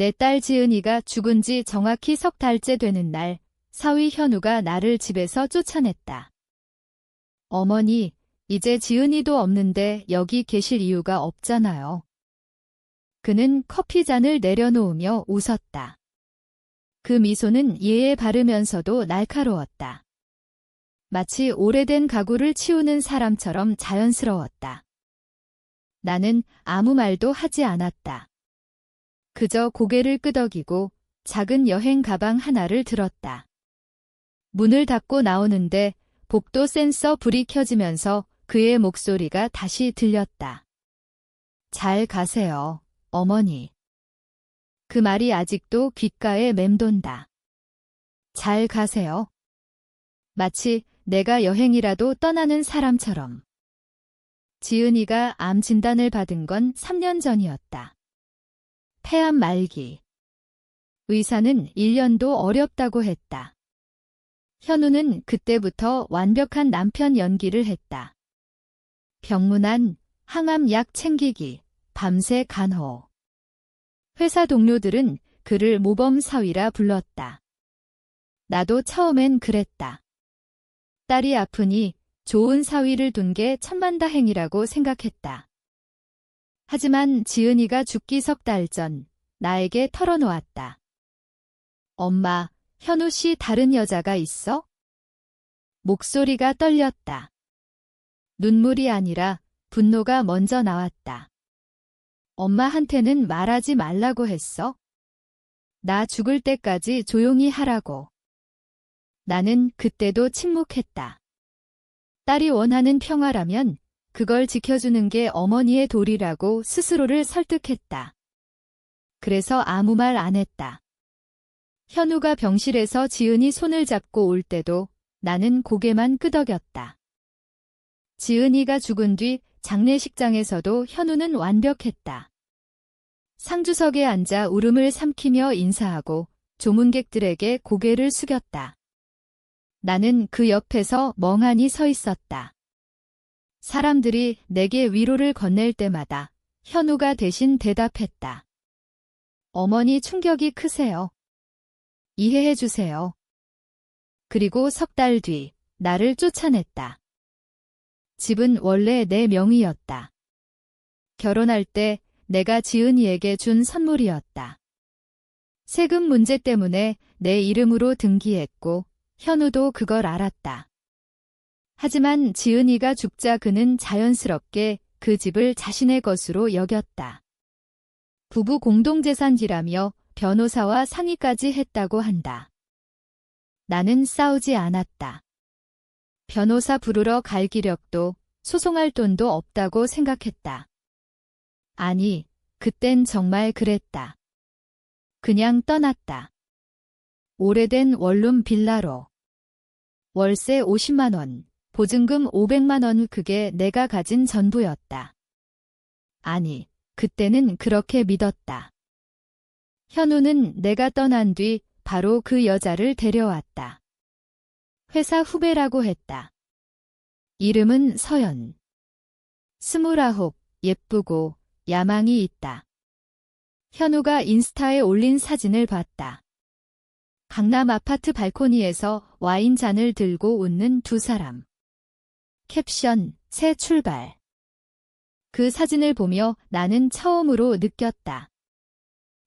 내 딸 지은이가 죽은 지 정확히 석 달째 되는 날, 사위 현우가 나를 집에서 쫓아냈다. 어머니, 이제 지은이도 없는데 여기 계실 이유가 없잖아요. 그는 커피잔을 내려놓으며 웃었다. 그 미소는 예에 바르면서도 날카로웠다. 마치 오래된 가구를 치우는 사람처럼 자연스러웠다. 나는 아무 말도 하지 않았다. 그저 고개를 끄덕이고 작은 여행 가방 하나를 들었다. 문을 닫고 나오는데 복도 센서 불이 켜지면서 그의 목소리가 다시 들렸다. 잘 가세요, 어머니. 그 말이 아직도 귓가에 맴돈다. 잘 가세요. 마치 내가 여행이라도 떠나는 사람처럼. 지은이가 암 진단을 받은 건 3년 전이었다. 폐암 말기. 의사는 1년도 어렵다고 했다. 현우는 그때부터 완벽한 남편 연기를 했다. 병문안, 항암 약 챙기기, 밤새 간호. 회사 동료들은 그를 모범 사위라 불렀다. 나도 처음엔 그랬다. 딸이 아프니 좋은 사위를 둔 게 천만다행이라고 생각했다. 하지만 지은이가 죽기 석 달 전 나에게 털어놓았다. 엄마, 현우 씨 다른 여자가 있어? 목소리가 떨렸다. 눈물이 아니라 분노가 먼저 나왔다. 엄마한테는 말하지 말라고 했어? 나 죽을 때까지 조용히 하라고. 나는 그때도 침묵했다. 딸이 원하는 평화라면 그걸 지켜주는 게 어머니의 도리라고 스스로를 설득했다. 그래서 아무 말 안 했다. 현우가 병실에서 지은이 손을 잡고 올 때도 나는 고개만 끄덕였다. 지은이가 죽은 뒤 장례식장에서도 현우는 완벽했다. 상주석에 앉아 울음을 삼키며 인사하고 조문객들에게 고개를 숙였다. 나는 그 옆에서 멍하니 서 있었다. 사람들이 내게 위로를 건넬 때마다 현우가 대신 대답했다. 어머니 충격이 크세요. 이해해 주세요. 그리고 석 달 뒤 나를 쫓아냈다. 집은 원래 내 명의였다. 결혼할 때 내가 지은이에게 준 선물이었다. 세금 문제 때문에 내 이름으로 등기했고 현우도 그걸 알았다. 하지만 지은이가 죽자 그는 자연스럽게 그 집을 자신의 것으로 여겼다. 부부 공동재산지라며 변호사와 상의까지 했다고 한다. 나는 싸우지 않았다. 변호사 부르러 갈 기력도 소송할 돈도 없다고 생각했다. 아니, 그땐 정말 그랬다. 그냥 떠났다. 오래된 원룸 빌라로. 월세 50만원, 보증금 500만 원 그게 내가 가진 전부였다. 아니, 그때는 그렇게 믿었다. 현우는 내가 떠난 뒤 바로 그 여자를 데려왔다. 회사 후배라고 했다. 이름은 서연. 스물아홉, 예쁘고, 야망이 있다. 현우가 인스타에 올린 사진을 봤다. 강남 아파트 발코니에서 와인잔을 들고 웃는 두 사람. 캡션, 새 출발. 그 사진을 보며 나는 처음으로 느꼈다.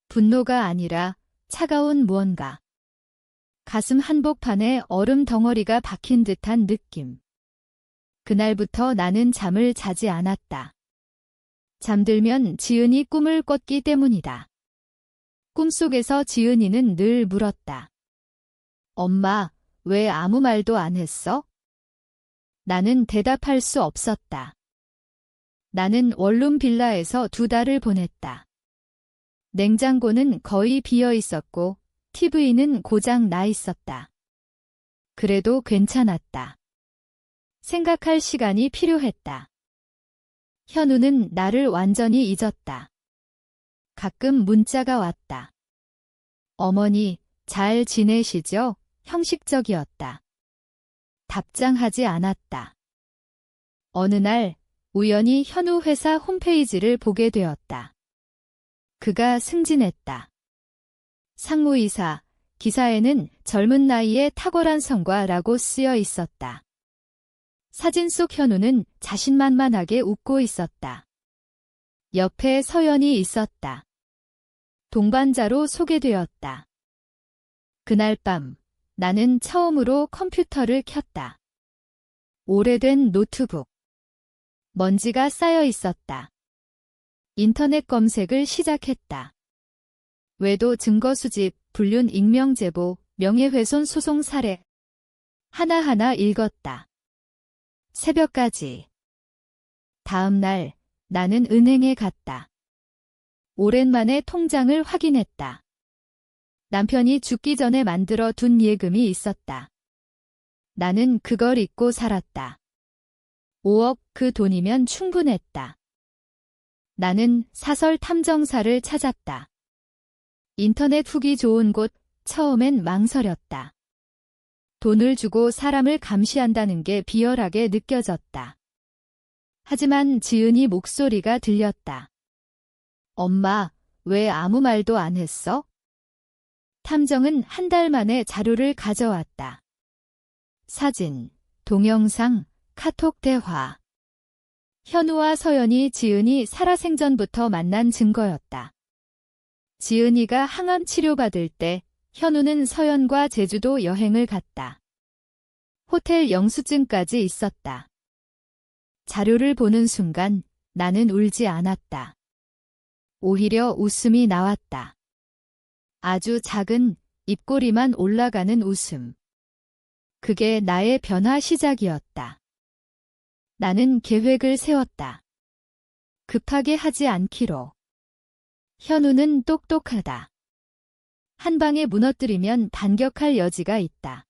분노가 아니라 차가운 무언가. 가슴 한복판에 얼음 덩어리가 박힌 듯한 느낌. 그날부터 나는 잠을 자지 않았다. 잠들면 지은이 꿈을 꿨기 때문이다. 꿈속에서 지은이는 늘 물었다. 엄마, 왜 아무 말도 안 했어? 나는 대답할 수 없었다. 나는 원룸 빌라에서 두 달을 보냈다. 냉장고는 거의 비어 있었고 TV는 고장 나 있었다. 그래도 괜찮았다. 생각할 시간이 필요했다. 현우는 나를 완전히 잊었다. 가끔 문자가 왔다. 어머니, 잘 지내시죠? 형식적이었다. 답장하지 않았다. 어느 날 우연히 현우 회사 홈페이지를 보게 되었다. 그가 승진했다. 상무이사, 기사에는 젊은 나이에 탁월한 성과라고 쓰여 있었다. 사진 속 현우는 자신만만하게 웃고 있었다. 옆에 서연이 있었다. 동반자로 소개되었다. 그날 밤 나는 처음으로 컴퓨터를 켰다. 오래된 노트북. 먼지가 쌓여 있었다. 인터넷 검색을 시작했다. 외도 증거 수집, 불륜 익명 제보, 명예훼손 소송 사례. 하나하나 읽었다. 새벽까지. 다음 날 나는 은행에 갔다. 오랜만에 통장을 확인했다. 남편이 죽기 전에 만들어 둔 예금이 있었다. 나는 그걸 잊고 살았다. 5억 그 돈이면 충분했다. 나는 사설 탐정사를 찾았다. 인터넷 후기 좋은 곳 처음엔 망설였다. 돈을 주고 사람을 감시한다는 게 비열하게 느껴졌다. 하지만 지은이 목소리가 들렸다. 엄마, 왜 아무 말도 안 했어? 탐정은 한 달 만에 자료를 가져왔다. 사진, 동영상, 카톡 대화. 현우와 서연이 지은이 살아생전부터 만난 증거였다. 지은이가 항암 치료받을 때 현우는 서연과 제주도 여행을 갔다. 호텔 영수증까지 있었다. 자료를 보는 순간 나는 울지 않았다. 오히려 웃음이 나왔다. 아주 작은 입꼬리만 올라가는 웃음. 그게 나의 변화 시작이었다. 나는 계획을 세웠다. 급하게 하지 않기로. 현우는 똑똑하다. 한 방에 무너뜨리면 반격할 여지가 있다.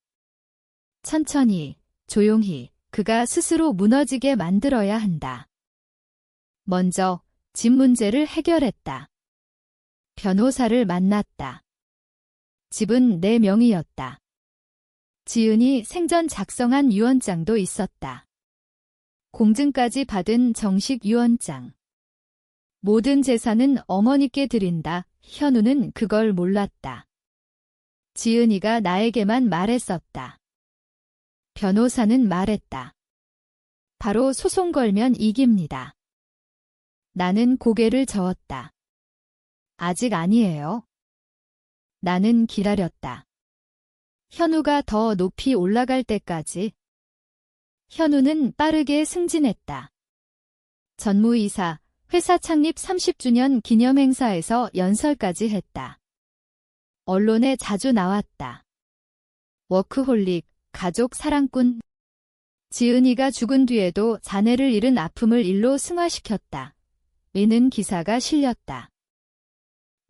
천천히, 조용히, 그가 스스로 무너지게 만들어야 한다. 먼저, 집 문제를 해결했다. 변호사를 만났다. 집은 내 명의였다. 지은이 생전 작성한 유언장도 있었다. 공증까지 받은 정식 유언장. 모든 재산은 어머니께 드린다. 현우는 그걸 몰랐다. 지은이가 나에게만 말했었다. 변호사는 말했다. 바로 소송 걸면 이깁니다. 나는 고개를 저었다. 아직 아니에요. 나는 기다렸다. 현우가 더 높이 올라갈 때까지. 현우는 빠르게 승진했다. 전무이사, 회사 창립 30주년 기념 행사에서 연설까지 했다. 언론에 자주 나왔다. 워크홀릭, 가족 사랑꾼. 지은이가 죽은 뒤에도 자네를 잃은 아픔을 일로 승화시켰다. 이는 기사가 실렸다.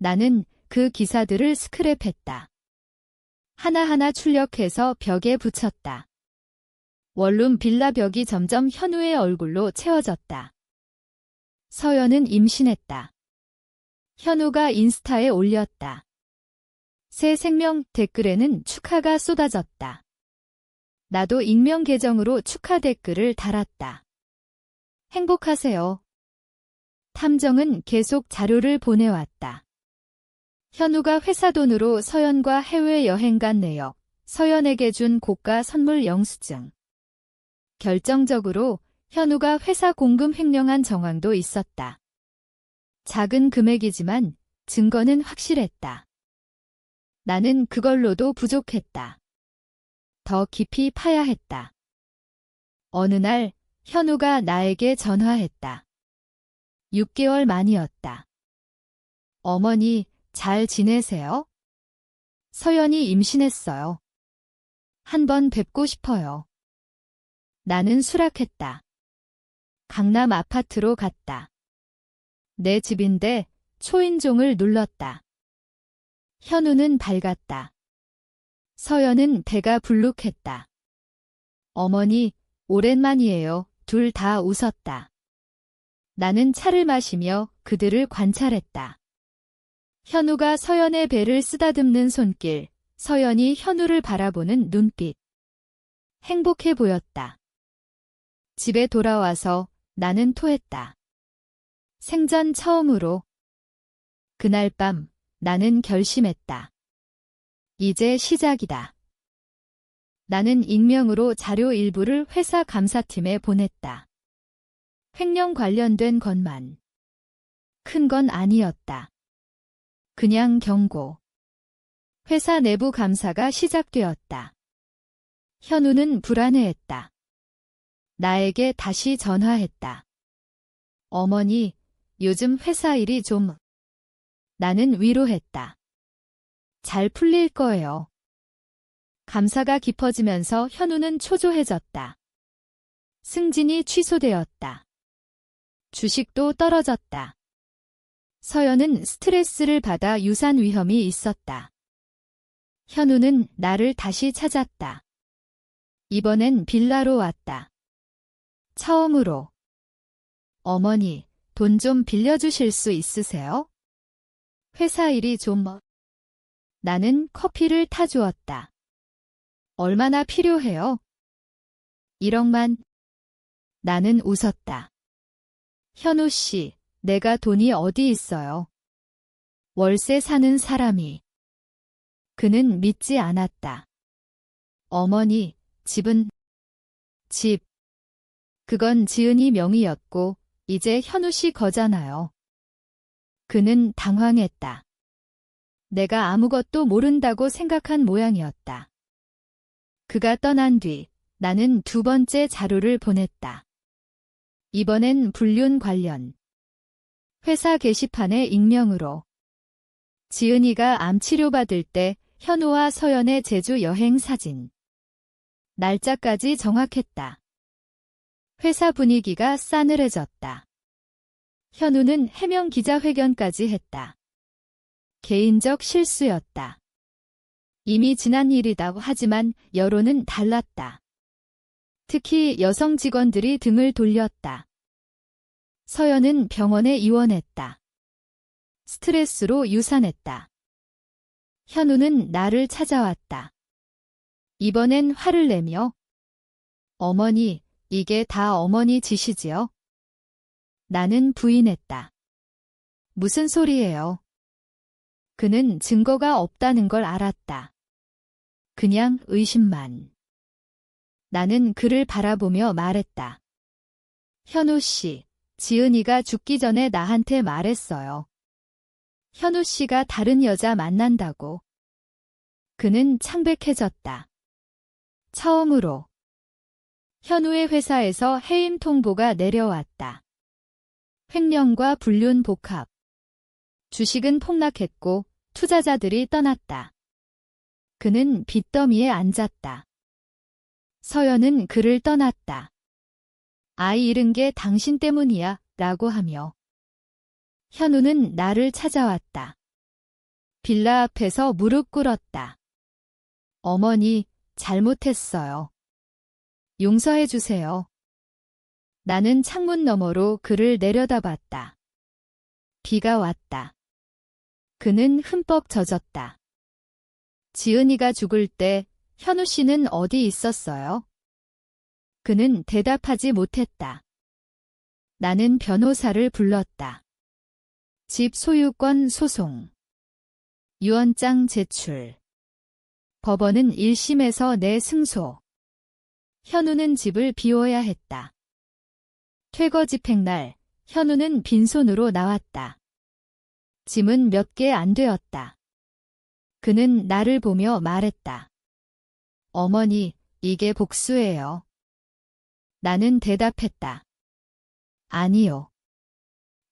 나는 그 기사들을 스크랩했다. 하나하나 출력해서 벽에 붙였다. 원룸 빌라 벽이 점점 현우의 얼굴로 채워졌다. 서연은 임신했다. 현우가 인스타에 올렸다. 새 생명 댓글에는 축하가 쏟아졌다. 나도 익명 계정으로 축하 댓글을 달았다. 행복하세요. 탐정은 계속 자료를 보내왔다. 현우가 회사 돈으로 서연과 해외여행 간 내역, 서연에게 준 고가 선물 영수증. 결정적으로 현우가 회사 공금 횡령한 정황도 있었다. 작은 금액이지만 증거는 확실했다. 나는 그걸로도 부족했다. 더 깊이 파야 했다. 어느 날 현우가 나에게 전화했다. 6개월 만이었다. 어머니, 잘 지내세요? 서연이 임신했어요. 한 번 뵙고 싶어요. 나는 수락했다. 강남 아파트로 갔다. 내 집인데 초인종을 눌렀다. 현우는 밝았다. 서연은 배가 불룩했다. 어머니, 오랜만이에요. 둘 다 웃었다. 나는 차를 마시며 그들을 관찰했다. 현우가 서연의 배를 쓰다듬는 손길, 서연이 현우를 바라보는 눈빛. 행복해 보였다. 집에 돌아와서 나는 토했다. 생전 처음으로. 그날 밤 나는 결심했다. 이제 시작이다. 나는 익명으로 자료 일부를 회사 감사팀에 보냈다. 횡령 관련된 것만. 큰 건 아니었다. 그냥 경고. 회사 내부 감사가 시작되었다. 현우는 불안해했다. 나에게 다시 전화했다. 어머니, 요즘 회사 일이 좀... 나는 위로했다. 잘 풀릴 거예요. 감사가 깊어지면서 현우는 초조해졌다. 승진이 취소되었다. 주식도 떨어졌다. 서연은 스트레스를 받아 유산 위험이 있었다. 현우는 나를 다시 찾았다. 이번엔 빌라로 왔다. 처음으로. 어머니, 돈 좀 빌려주실 수 있으세요? 회사 일이 좀... 나는 커피를 타주었다. 얼마나 필요해요? 1억만. 나는 웃었다. 현우 씨, 내가 돈이 어디 있어요? 월세 사는 사람이. 그는 믿지 않았다. 어머니, 집은 집. 그건 지은이 명의였고 이제 현우 씨 거잖아요. 그는 당황했다. 내가 아무것도 모른다고 생각한 모양이었다. 그가 떠난 뒤 나는 두 번째 자료를 보냈다. 이번엔 불륜 관련. 회사 게시판에 익명으로. 지은이가 암 치료받을 때 현우와 서연의 제주 여행 사진. 날짜까지 정확했다. 회사 분위기가 싸늘해졌다. 현우는 해명 기자회견까지 했다. 개인적 실수였다. 이미 지난 일이다 하지만 여론은 달랐다. 특히 여성 직원들이 등을 돌렸다. 서연은 병원에 입원했다. 스트레스로 유산했다. 현우는 나를 찾아왔다. 이번엔 화를 내며 어머니, 이게 다 어머니 짓이지요? 나는 부인했다. 무슨 소리예요? 그는 증거가 없다는 걸 알았다. 그냥 의심만. 나는 그를 바라보며 말했다. 현우 씨, 지은이가 죽기 전에 나한테 말했어요. 현우 씨가 다른 여자 만난다고. 그는 창백해졌다. 처음으로 현우의 회사에서 해임 통보가 내려왔다. 횡령과 불륜 복합. 주식은 폭락했고 투자자들이 떠났다. 그는 빚더미에 앉았다. 서연은 그를 떠났다. 아이 잃은 게 당신 때문이야 라고 하며 현우는 나를 찾아왔다. 빌라 앞에서 무릎 꿇었다. 어머니, 잘못했어요. 용서해 주세요. 나는 창문 너머로 그를 내려다봤다. 비가 왔다. 그는 흠뻑 젖었다. 지은이가 죽을 때 현우 씨는 어디 있었어요? 그는 대답하지 못했다. 나는 변호사를 불렀다. 집 소유권 소송. 유언장 제출. 법원은 1심에서 내 승소. 현우는 집을 비워야 했다. 퇴거 집행날, 현우는 빈손으로 나왔다. 짐은 몇 개 안 되었다. 그는 나를 보며 말했다. 어머니, 이게 복수예요. 나는 대답했다. 아니요.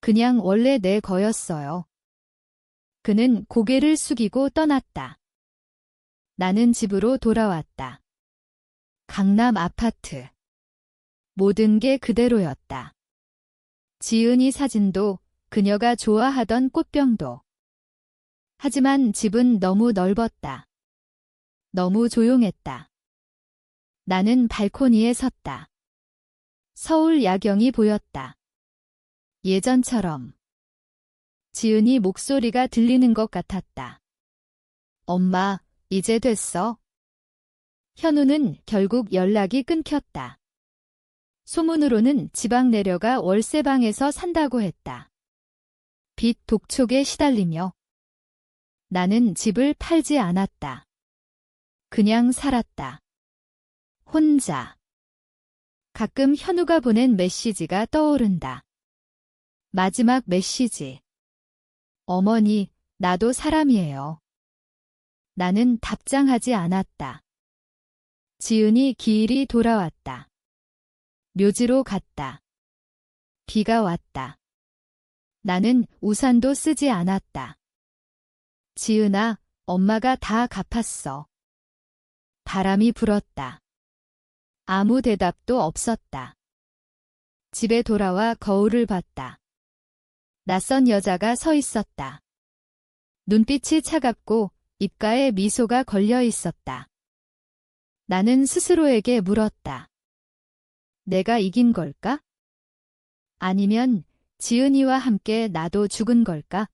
그냥 원래 내 거였어요. 그는 고개를 숙이고 떠났다. 나는 집으로 돌아왔다. 강남 아파트. 모든 게 그대로였다. 지은이 사진도 그녀가 좋아하던 꽃병도. 하지만 집은 너무 넓었다. 너무 조용했다. 나는 발코니에 섰다. 서울 야경이 보였다. 예전처럼. 지은이 목소리가 들리는 것 같았다. 엄마, 이제 됐어? 현우는 결국 연락이 끊겼다. 소문으로는 지방 내려가 월세방에서 산다고 했다. 빚 독촉에 시달리며 나는 집을 팔지 않았다. 그냥 살았다. 혼자. 가끔 현우가 보낸 메시지가 떠오른다. 마지막 메시지. 어머니, 나도 사람이에요. 나는 답장하지 않았다. 지은이 기일이 돌아왔다. 묘지로 갔다. 비가 왔다. 나는 우산도 쓰지 않았다. 지은아, 엄마가 다 갚았어. 바람이 불었다. 아무 대답도 없었다. 집에 돌아와 거울을 봤다. 낯선 여자가 서 있었다. 눈빛이 차갑고 입가에 미소가 걸려 있었다. 나는 스스로에게 물었다. 내가 이긴 걸까? 아니면 지은이와 함께 나도 죽은 걸까?